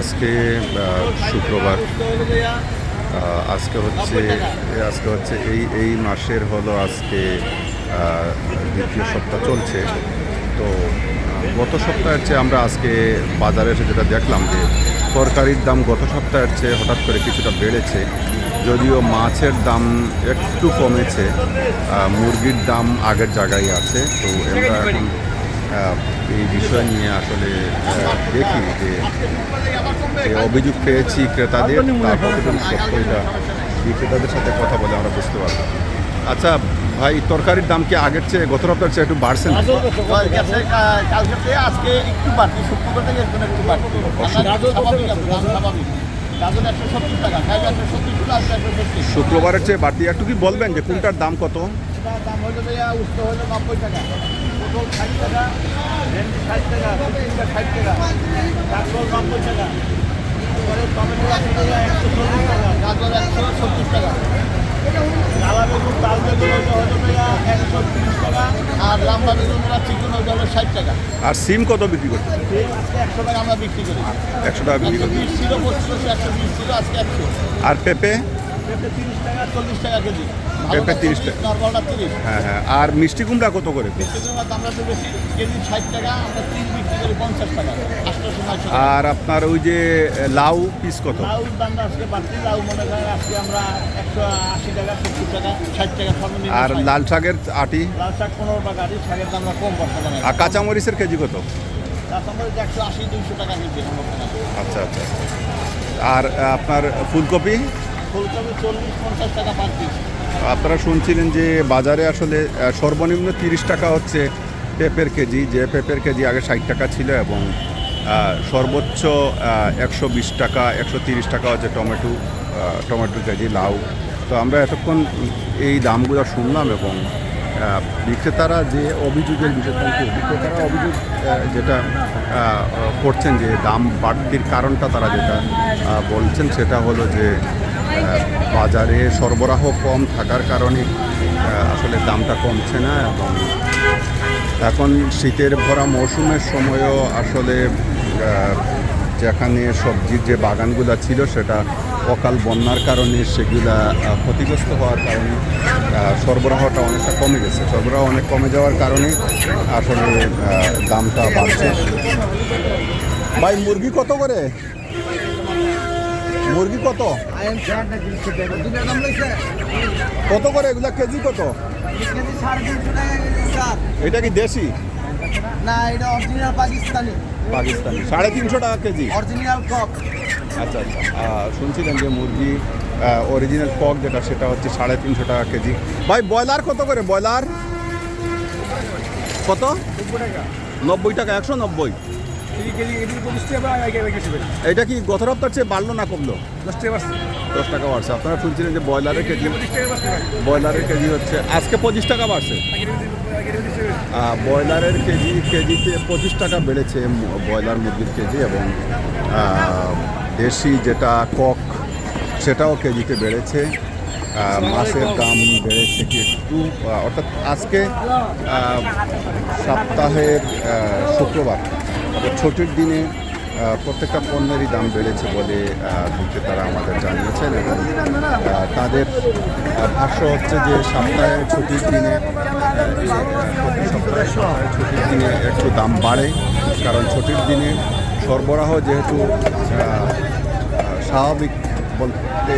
আজকে শুক্রবার। আজকে হচ্ছে আজকে হচ্ছে এই এই মাসের হলো আজকে দ্বিতীয় সপ্তাহ চলছে। তো গত সপ্তাহের চেয়ে আমরা আজকে বাজারে এসে যেটা দেখলাম যে, তরকারির দাম গত সপ্তাহের চেয়ে হঠাৎ করে কিছুটা বেড়েছে। যদিও মাছের দাম একটু কমেছে মুরগির দাম আগের জায়গায় আছে। তো আমরা এখন এই বিষয় নিয়ে আসলে দেখি যে অভিযোগ পেয়েছি ক্রেতাদের বিক্রেতাদের সাথে কথা বলে আমরা বুঝতে পারব। আচ্ছা ভাই, তরকারির দাম কি আগের চেয়ে, গত সপ্তাহের চেয়ে একটু বাড়ছে না আজকে শুক্রবারের চেয়ে বাড়তি, একটু কি বলবেন যে কোনটার দাম কত? পটল ষাট টাকা ভেন্ডি ষাট টাকা ষাট টাকা কাঁকরোল নব্বই টাকা পরে টমেটো একশো চল্লিশ টাকা গাজর একশো সত্তর টাকা লালা বেগুন তাল বেগুন ওটা হলো একশো তিরিশ টাকা আর লাম্বা বেগুন ওরা চিকেন ওটা হলো ষাট টাকা। আর সিম কত বিক্রি করছে একশো টাকা আমরা বিক্রি করি একশো টাকা বিক্রি একশো করছে বিশ ছিল পঁচিশ একশো বিশ ছিল আজকে একশো। আর পেঁপে? টাকা চল্লিশ টাকা কেজি। পেঁপে 30 টাকা। নর্মালটা তিরিশ। হ্যাঁ হ্যাঁ। আর মিষ্টি কুমড়া কত করে? তো বেশি কেজি ষাট টাকা আমরা তিন বিক্রি করি পঞ্চাশ টাকা আর আপনার ওই যে লাউ পিস কত? লাউ আজকে বাড়তি লাউ মনে করেন আজকে আমরা একশো আশি টাকা সত্তর টাকা ষাট টাকা সর্বনিম্ন আর লাল শাকের আটি? লাল শাক পনেরো টাকা আটি শাকের দামটা কম বর্তমানে আর কাঁচামরিচের কেজি কত? কাঁচামরিচ একশো আশি দুইশো টাকা কেজি আচ্ছা আচ্ছা। আর আপনার ফুলকপি? আপনারা শুনছিলেন যে বাজারে আসলে সর্বনিম্ন তিরিশ টাকা হচ্ছে পেঁপের কেজি। যে পেঁপের কেজি আগে ষাট টাকা ছিল এবং সর্বোচ্চ একশো বিশ টাকা, একশো তিরিশ টাকা হচ্ছে টমেটো টমেটো কেজি, লাউ। তো আমরা এতক্ষণ এই দামগুলো শুনলাম এবং বিক্রেতারা যে অভিযোগের বিষয় থাকে বিক্রেতারা অভিযোগ যেটা করছেন যে দাম বাড়তির কারণটা তারা যেটা বলছেন সেটা হলো যে বাজারে সরবরাহ কম থাকার কারণে আসলে দামটা কমছে না এবং এখন শীতের ভরা মৌসুমের সময়ও আসলে যেখানে সবজির যে বাগানগুলো ছিল সেটা অকাল বন্যার কারণে সেগুলা ক্ষতিগ্রস্ত হওয়ার কারণে সরবরাহটা অনেকটা কমে গেছে। সরবরাহ অনেক কমে যাওয়ার কারণে আসলে দামটা বাড়ছে। ভাই, মুরগি কত করে? মুরগি কত? কত করে এগুলা? কেজি কত? এটা কি দেশি? না এটা অরিজিনাল পাকিস্তানি। পাকিস্তানি সাড়ে তিনশো টাকা কেজি। অরিজিনাল কক আচ্ছা। আচ্ছা শুনছিলেন যে মুরগি অরিজিনাল কক যেটা, সেটা হচ্ছে সাড়ে তিনশো টাকা কেজি। ভাই, ব্রয়লার কত করে? ব্রয়লার? কত? নব্বই টাকা, একশো নব্বই। এটা কি গত সপ্তাহের চেয়ে বাড়লো না কমলো? দশ টাকা বাড়ছে। আপনারা শুনছিলেন যে ব্রয়লারের কেজি ব্রয়লারের কেজি হচ্ছে আজকে পঁচিশ টাকা বাড়ছে। ব্রয়লারের কেজি কেজিতে পঁচিশ টাকা বেড়েছে ব্রয়লার মুরগির কেজি এবং দেশি যেটা কক সেটাও কেজিতে বেড়েছে। মাছের দাম বেড়েছে কি একটু অর্থাৎ আজকে সপ্তাহের শুক্রবার। ছুটির দিনে প্রত্যেকটা পণ্যেরই দাম বেড়েছে বলে বিক্রেতারা আমাদের জানিয়েছেন এবং তাদের ভাষ্য হচ্ছে যে সপ্তাহে ছুটির দিনে ছুটির দিনে একটু দাম বাড়ে, কারণ ছুটির দিনে সরবরাহ যেহেতু স্বাভাবিক বলতে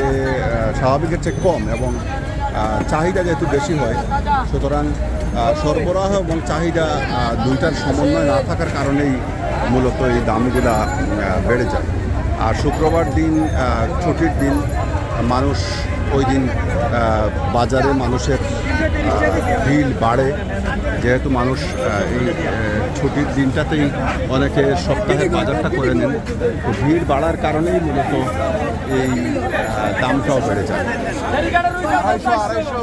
স্বাভাবিকের চেয়ে কম এবং চাহিদা যেহেতু বেশি হয়, সুতরাং সরবরাহ এবং চাহিদা দুইটার সমন্বয় না থাকার কারণেই মূলত এই দামগুলা বেড়ে যায়। আর শুক্রবার দিন ছুটির দিন, মানুষ ওই দিন বাজারে মানুষের ভিড় বাড়ে। যেহেতু মানুষ এই ছুটির দিনটাতেই অনেকে সপ্তাহের বাজারটা করে নেন, তো ভিড় বাড়ার কারণেই মূলত এই দামটাও বেড়ে যায়। আড়াইশো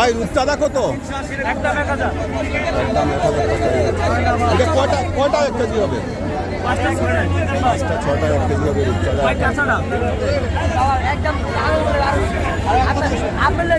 ভাই রূপচাঁদা কত। এটা কয়টা কয়টা এক কেজি হবে? পাঁচটা ছয়টা এক কেজি হবে রূপচাঁদা একদম। আপেল